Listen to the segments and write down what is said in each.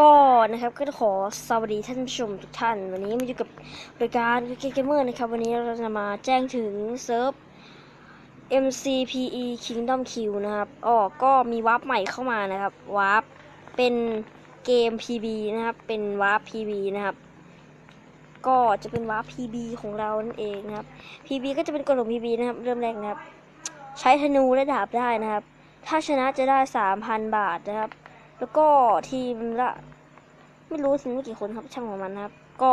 ก็นะครับก็ขอสวัสดีท่านผู้ชมทุกท่าน วันนี้มาอยู่กับรายการเกมเมอร์นะครับ วันนี้เราจะมาแจ้งถึงเซิร์ฟ MCPE Kingdom Q นะครับอ๋อก็มีวาร์ปใหม่เข้ามานะครับวาร์ปเป็นเกม PB นะครับ เป็นวาร์ป PB นะครับ ก็จะเป็นวาร์ป PB ของเรานั่นเองนะครับ PB ก็จะเป็นกฎของ PB นะครับ เริ่มแรกนะครับ ใช้ธนูและดาบได้นะครับ ถ้าชนะจะได้ 3,000 บาทนะครับ แล้วก็ทีมละ ไม่รู้ทีมละกี่คนครับช่างของมันนะครับ ก็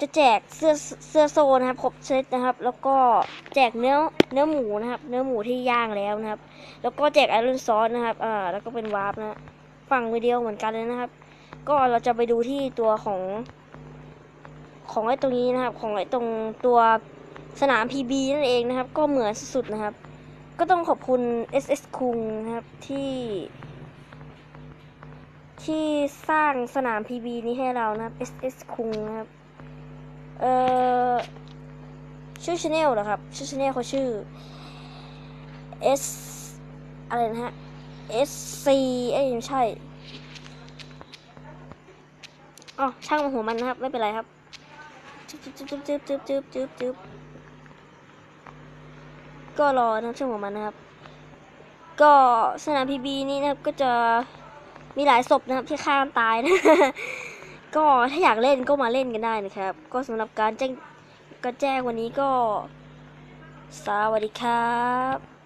จะแจกเสื้อเสื้อโซนะครับครบเซตนะครับ แล้วก็แจกเนื้อเนื้อหมูนะครับ เนื้อหมูที่ย่างแล้วนะครับ แล้วก็แจกไอรอนซอสนะครับอ่าแล้วก็เป็นวาร์ปนะฝั่งวิดีโอเหมือนกันเลยนะครับ ก็เราจะไปดูที่ตัวของ ของไอ้ตรงนี้นะครับ ของไอ้ตรงตัวสนาม PB นั่นเองนะครับ ก็เหมือนสุดๆนะครับ ก็ต้องขอบคุณ SS คุงนะครับที่ ที่สร้างสนาม PB นี้ให้เรานะครับ SS คุงนะครับ เอ่อ ชื่อช anel เหรอครับ ชื่อช anel เขาชื่อ S อะไรนะฮะ SC เอ้ยไม่ใช่อ๋อช่างหัวมันนะครับ ไม่เป็นไรครับจึ๊บจึ๊บจึ๊บจึ๊บจึ๊บจึ๊บจึ๊บจึ๊บก็รอนะช่างหัวมันนะครับ ก็สนาม PB นี้นะครับก็จะ มีหลายศพนะครับที่ฆ่ามตายนะ ก็ถ้าอยากเล่นก็มาเล่นกันได้นะครับ ก็สำหรับการแจ้งการแจ้งวันนี้ก็ สวัสดีครับ